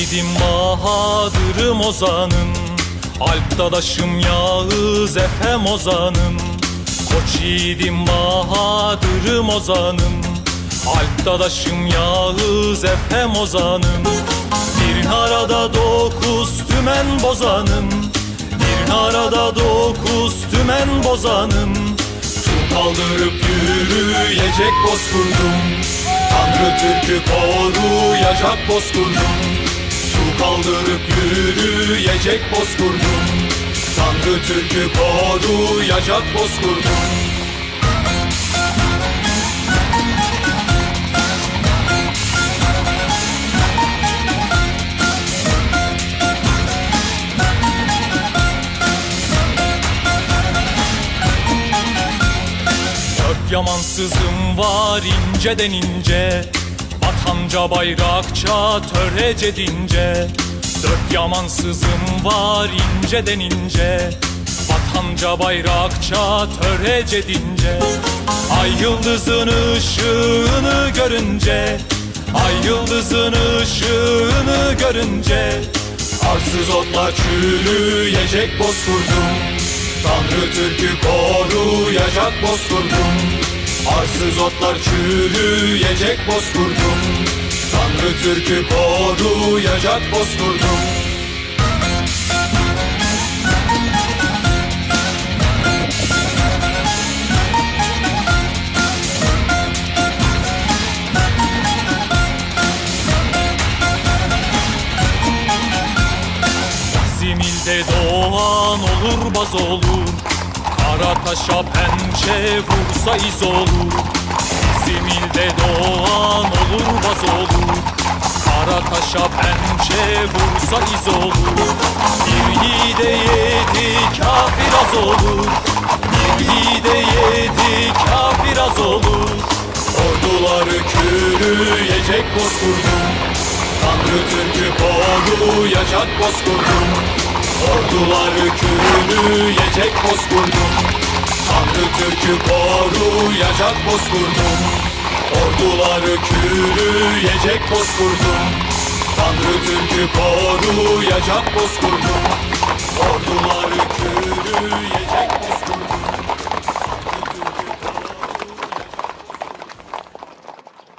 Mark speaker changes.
Speaker 1: yiğidim Bahadır'ım ozanım Alp dadaşım Yağız Efem ozanım Koç yiğidim Bahadır'ım ozanım Alp dadaşım Yağız Efem ozanım Bir arada dokuz tümen bozanım Bir arada dokuz tümen bozanım Su kaldırıp yürüyecek bozkurdum. Tanrı Türk'ü koruyacak bozkurdum kaldırıp yürüyecek bozkurdum. Tanrı Türk'ü koruyacak bozkurdum. Dört yamansızım var inceden ince Vatanca bayrakça törece dince. Dört yamansızım var ince Vatanca bayrakça törece dince. Ay yıldızın ışığını görünce. Ay yıldızın ışığını görünce. Arsız otlar çürüyecek bozkurdum. Tanrı Türk'ü koruyacak bozkurdum Arsız otlar çürüyecek bozkurdum. Tanrı Türk'ü koruyacak bozkurdum. Zimilde doğan olur baz olur Kara taşa pençe vursa iz olur. Zimilde doğan olur baz olur. Kara taşa pençe vursa iz olur. Bir yiğide yedi kafir az olur. Bir yiğide yedi kafir az olur. Orduları kürüyecek bozkurdum. Tanrı Türk'ü koruyacak bozkurdum Orduları kürüyecek bozkurdum. Tanrı Türk'ü koruyacak bozkurdum. Orduları kürüyecek bozkurdum. Tanrı Türk'ü koruyacak bozkurdum. Orduları